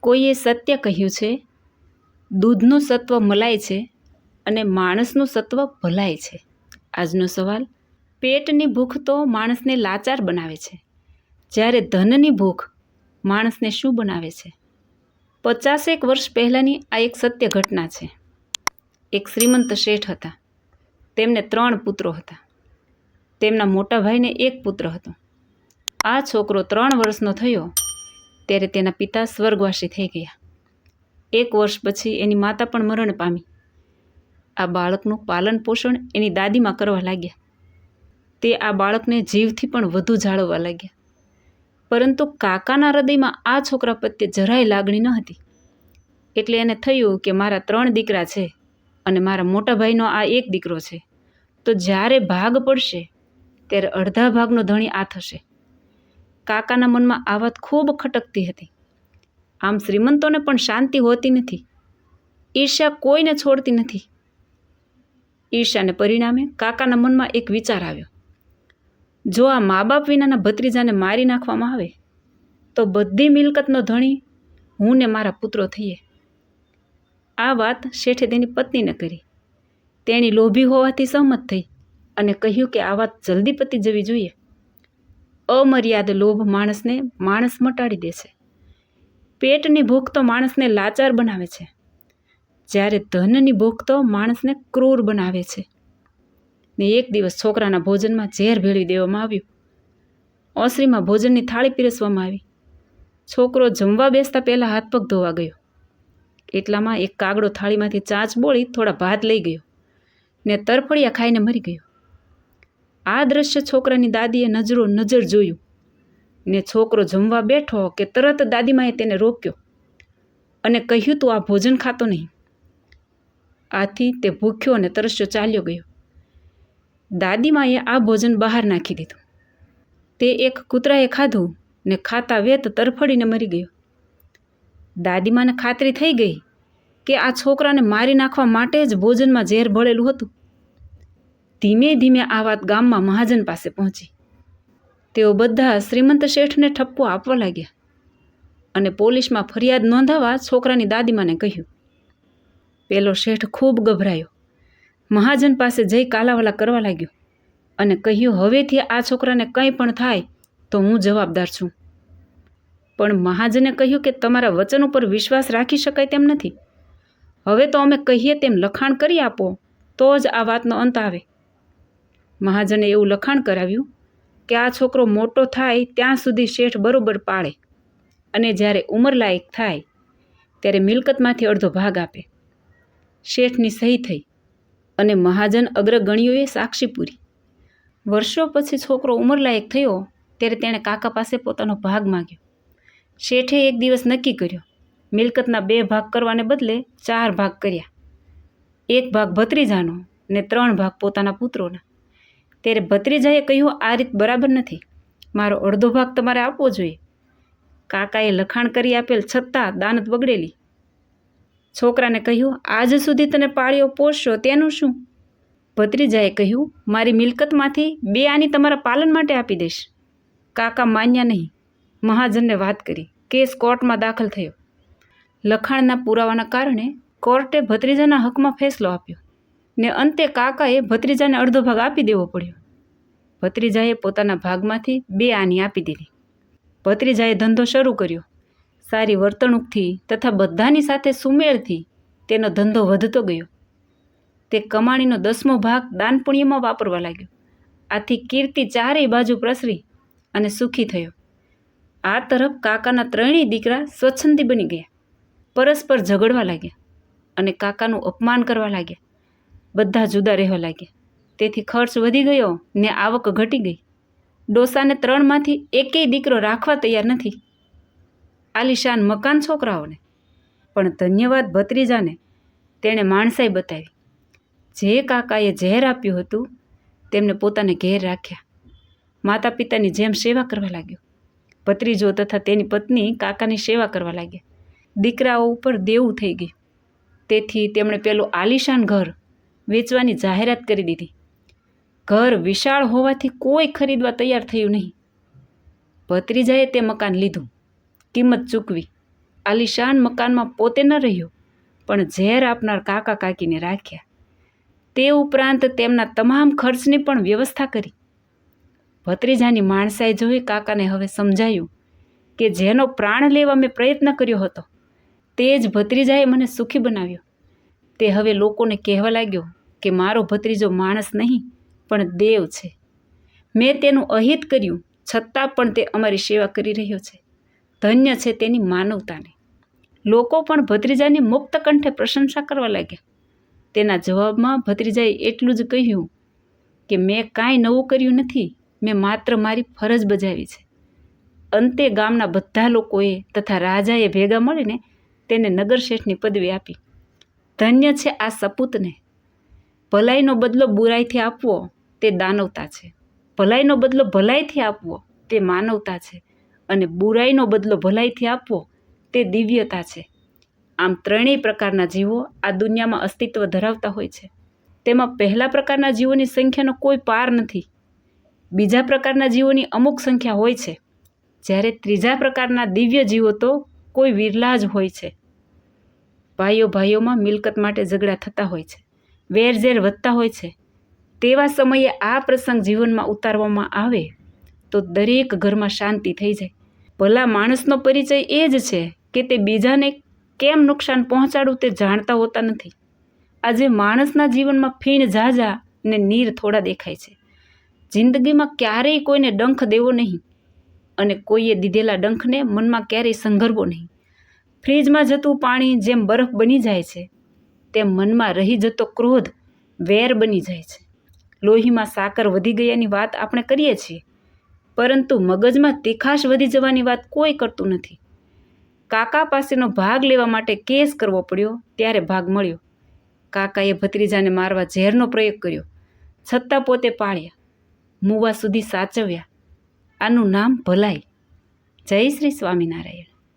કોઈએ સત્ય કહ્યું છે? દૂધનું સત્વ મલાય છે અને માણસનું સત્વ ભલાય છે? આજનો સવાલ, પેટની ભૂખ તો માણસને લાચાર બનાવે છે. જ્યારે ધનની ભૂખ માણસને શું બનાવે છે? પચાસેક વર્ષ પહેલાંની આ એક સત્ય ઘટના છે. એક શ્રીમંત શેઠ હતા. તેમને ત્રણ પુત્રો હતા. તેમના મોટા ભાઈને એક પુત્ર હતો. આ છોકરો ત્રણ વર્ષનો થયો ત્યારે તેના પિતા સ્વર્ગવાસી થઈ ગયા. એક વર્ષ પછી એની માતા પણ મરણ પામી. આ બાળકનું પાલન પોષણ એની દાદીમાં કરવા લાગ્યા. તે આ બાળકને જીવથી પણ વધુ જાળવવા લાગ્યા. પરંતુ કાકાના હૃદયમાં આ છોકરા પ્રત્યે જરાય લાગણી ન હતી. એટલે એને થયું કે મારા ત્રણ દીકરા છે અને મારા મોટા ભાઈનો આ એક દીકરો છે. તો જ્યારે ભાગ પડશે, ત્યારે અડધા ભાગનો ધણી આ થશે. કાકાના મનમાં આ વાત ખૂબ ખટકતી હતી. આમ શ્રીમંતોને પણ શાંતિ હોતી નથી. ઈર્ષ્યા કોઈને છોડતી નથી. ઈર્ષ્યાને પરિણામે કાકાના મનમાં એક વિચાર આવ્યો. જો આ મા બાપ વિનાના ભત્રીજાને મારી નાખવામાં આવે, તો બધી મિલકતનો ધણી હું ને મારા પુત્રો થઈએ. આ વાત શેઠે તેની પત્નીને કરી. તેણી લોભી હોવાથી સહમત થઈ અને કહ્યું કે આ વાત જલ્દી પતી જવી જોઈએ. અમર્યાદ લોભ માણસને માણસ મટાડી દે છે. પેટની ભૂખ તો માણસને લાચાર બનાવે છે. જ્યારે ધનની ભૂખ તો માણસને ક્રૂર બનાવે છે. ને એક દિવસ છોકરાના ભોજનમાં ઝેર ભેળવી દેવામાં આવ્યું. ઓસરીમાં ભોજનની થાળી પીરસવામાં આવી. છોકરો જમવા બેસતા પહેલાં હાથ પગ ધોવા ગયો. એટલામાં એક કાગડો થાળીમાંથી ચાંચ બોળી થોડા ભાત લઈ ગયો. ને તરફડિયા ખાઈને મરી ગયો. આ દ્રશ્ય છોકરાની દાદીએ નજરો નજર જોયું ને છોકરો જમવા બેઠો કે તરત દાદીમાએ તેને રોક્યો અને કહ્યું, તું આ ભોજન ખાતો નહીં. આથી તે ભૂખ્યો અને તરસ્યો ચાલ્યો ગયો. દાદીમાએ આ ભોજન બહાર નાખી દીધું. તે એક કૂતરાએ ખાધું ને ખાતા વેત તરફડીને મરી ગયો. દાદીમાને ખાતરી થઈ ગઈ કે આ છોકરાને મારી નાખવા માટે જ ભોજનમાં ઝેર ભળેલું હતું. ધીમે ધીમે આ વાત ગામમાં મહાજન પાસે પહોંચી. તેઓ બધા શ્રીમંત શેઠને ઠપકો આપવા લાગ્યા અને પોલીસમાં ફરિયાદ નોંધાવા છોકરાની દાદીમાને કહ્યું. પેલો શેઠ ખૂબ ગભરાયો. મહાજન પાસે જઈ કાલાવાલા કરવા લાગ્યો અને કહ્યું, હવેથી આ છોકરાને કંઈ પણ થાય તો હું જવાબદાર છું. પણ મહાજને કહ્યું કે તમારા વચન ઉપર વિશ્વાસ રાખી શકાય તેમ નથી. હવે તો અમે કહીએ તેમ લખાણ કરી આપો, તો જ આ વાતનો અંત આવે. મહાજને એવું લખાણ કરાવ્યું કે આ છોકરો મોટો થાય ત્યાં સુધી શેઠ બરોબર પાળે અને જ્યારે ઉંમરલાયક થાય ત્યારે મિલકતમાંથી અડધો ભાગ આપે. શેઠની સહી થઈ અને મહાજન અગ્રગણ્યોએ સાક્ષી પૂરી. વર્ષો પછી છોકરો ઉંમરલાયક થયો ત્યારે તેણે કાકા પાસે પોતાનો ભાગ માગ્યો. શેઠે એક દિવસ નક્કી કર્યો, મિલકતના બે ભાગ કરવાને બદલે ચાર ભાગ કર્યા. એક ભાગ ભત્રીજાનો ને ત્રણ ભાગ પોતાના પુત્રોના. ત્યારે ભત્રીજાએ કહ્યું, આ રીત બરાબર નથી. મારો અડધો ભાગ તમારે આપવો જોઈએ. કાકાએ લખાણ કરી આપેલ છતાં દાનત બગડેલી. છોકરાને કહ્યું, આજ સુધી તને પાળ્યો પોષશો તેનું શું? ભત્રીજાએ કહ્યું, મારી મિલકતમાંથી બે આની તમારા પાલન માટે આપી દઈશ. કાકા માન્યા નહીં. મહાજનને વાત કરી. કેસ કોર્ટમાં દાખલ થયો. લખાણના પુરાવાના કારણે કોર્ટે ભત્રીજાના હકમાં ફેસલો આપ્યો. ને અંતે કાકાએ ભત્રીજાને અડધો ભાગ આપી દેવો પડ્યો. ભત્રીજાએ પોતાના ભાગમાંથી બે આની આપી દીધી. ભત્રીજાએ ધંધો શરૂ કર્યો. સારી વર્તણૂકથી તથા બધાની સાથે સુમેળથી તેનો ધંધો વધતો ગયો. તે કમાણીનો દસમો ભાગ દાન પુણ્યમાં વાપરવા લાગ્યો. આથી કીર્તિ ચારેય બાજુ પ્રસરી અને સુખી થયો. આ તરફ કાકાના ત્રણેય દીકરા સ્વચ્છંદી બની ગયા. પરસ્પર ઝઘડવા લાગ્યા અને કાકાનું અપમાન કરવા લાગ્યા. બધા જુદા રહેવા લાગ્યા. તેથી ખર્ચ વધી ગયો ને આવક ઘટી ગઈ. ડોસાને ત્રણમાંથી એકેય દીકરો રાખવા તૈયાર નથી. આલિશાન મકાન છોકરાઓને. પણ ધન્યવાદ ભત્રીજાને તેણે માણસાઈ બતાવી. જે કાકાએ ઝેર આપ્યું હતું, તેમને પોતાને ઘેર રાખ્યા. માતા પિતાની જેમ સેવા કરવા લાગ્યો. ભત્રીજો તથા તેની પત્ની કાકાની સેવા કરવા લાગ્યા. દીકરાઓ ઉપર દેવું થઈ ગયું. તેથી તેમણે પેલું આલિશાન ઘર વેચવાની જાહેરાત કરી દીધી. ઘર વિશાળ હોવાથી કોઈ ખરીદવા તૈયાર થયું નહીં. ભત્રીજાએ તે મકાન લીધું. કિંમત ચૂકવી. આલિશાન મકાનમાં પોતે ન રહ્યો, પણ ઝેર આપનાર કાકા કાકીને રાખ્યા. તે ઉપરાંત તેમના તમામ ખર્ચની પણ વ્યવસ્થા કરી. ભત્રીજાની માણસાઈ જોઈ કાકાને હવે સમજાયું કે જેનો પ્રાણ લેવા મેં પ્રયત્ન કર્યો હતો, તે જ ભત્રીજાએ મને સુખી બનાવ્યો. તે હવે લોકોને કહેવા લાગ્યો કે મારો ભત્રીજો માણસ નહીં, પણ દેવ છે. મેં તેનું અહિત કર્યું, છતાં પણ તે અમારી સેવા કરી રહ્યો છે. ધન્ય છે તેની માનવતાને. લોકો પણ ભત્રીજાની મુક્ત કંઠે પ્રશંસા કરવા લાગ્યા. તેના જવાબમાં ભત્રીજાએ એટલું જ કહ્યું કે, મેં કાંઈ નવું કર્યું નથી, મેં માત્ર મારી ફરજ બજાવી છે. અંતે ગામના બધા લોકોએ તથા રાજાએ ભેગા મળીને તેને નગરશેઠની પદવી આપી. ધન્ય છે આ સપૂતને. ભલાઈનો બદલો બુરાઈથી આપવો તે દાનવતા છે. ભલાઈનો બદલો ભલાઈથી આપવો તે માનવતા છે. અને બુરાઈનો બદલો ભલાઈથી આપવો તે દિવ્યતા છે. આમ ત્રણેય પ્રકારના જીવો આ દુનિયામાં અસ્તિત્વ ધરાવતા હોય છે. તેમાં પહેલા પ્રકારના જીવોની સંખ્યાનો કોઈ પાર નથી. બીજા પ્રકારના જીવોની અમુક સંખ્યા હોય છે. જ્યારે ત્રીજા પ્રકારના દિવ્ય જીવો તો કોઈ વિરલા જ હોય છે. ભાઈઓ ભાઈઓમાં મિલકત માટે ઝઘડા થતા હોય છે. વેરઝેર વધતા હોય છે. તેવા સમયે આ પ્રસંગ જીવનમાં ઉતારવામાં આવે તો દરેક ઘરમાં શાંતિ થઈ જાય. ભલા માણસનો પરિચય એ જ છે કે તે બીજાને કેમ નુકસાન પહોંચાડવું તે જાણતા હોતા નથી. આજે માણસના જીવનમાં ફીણ ઝાઝા ને નીર થોડા દેખાય છે. જિંદગીમાં ક્યારેય કોઈને ડંખ દેવો નહીં અને કોઈએ દીધેલા ડંખને મનમાં ક્યારેય સંઘરવો નહીં. ફ્રીજમાં જતું પાણી જેમ બરફ બની જાય છે તેમ મનમાં રહી જતો ક્રોધ વેર બની જાય છે. લોહીમાં સાકર વધી ગયાની વાત આપણે કરીએ છીએ, પરંતુ મગજમાં તીખાશ વધી જવાની વાત કોઈ કરતું નથી. કાકા પાસેનો ભાગ લેવા માટે કેસ કરવો પડ્યો, ત્યારે ભાગ મળ્યો. કાકાએ ભત્રીજાને મારવા ઝેરનો પ્રયોગ કર્યો, છતાં પોતે પાળ્યા, મુવા સુધી સાચવ્યા. આનું નામ ભલાઈ. જય શ્રી સ્વામિનારાયણ.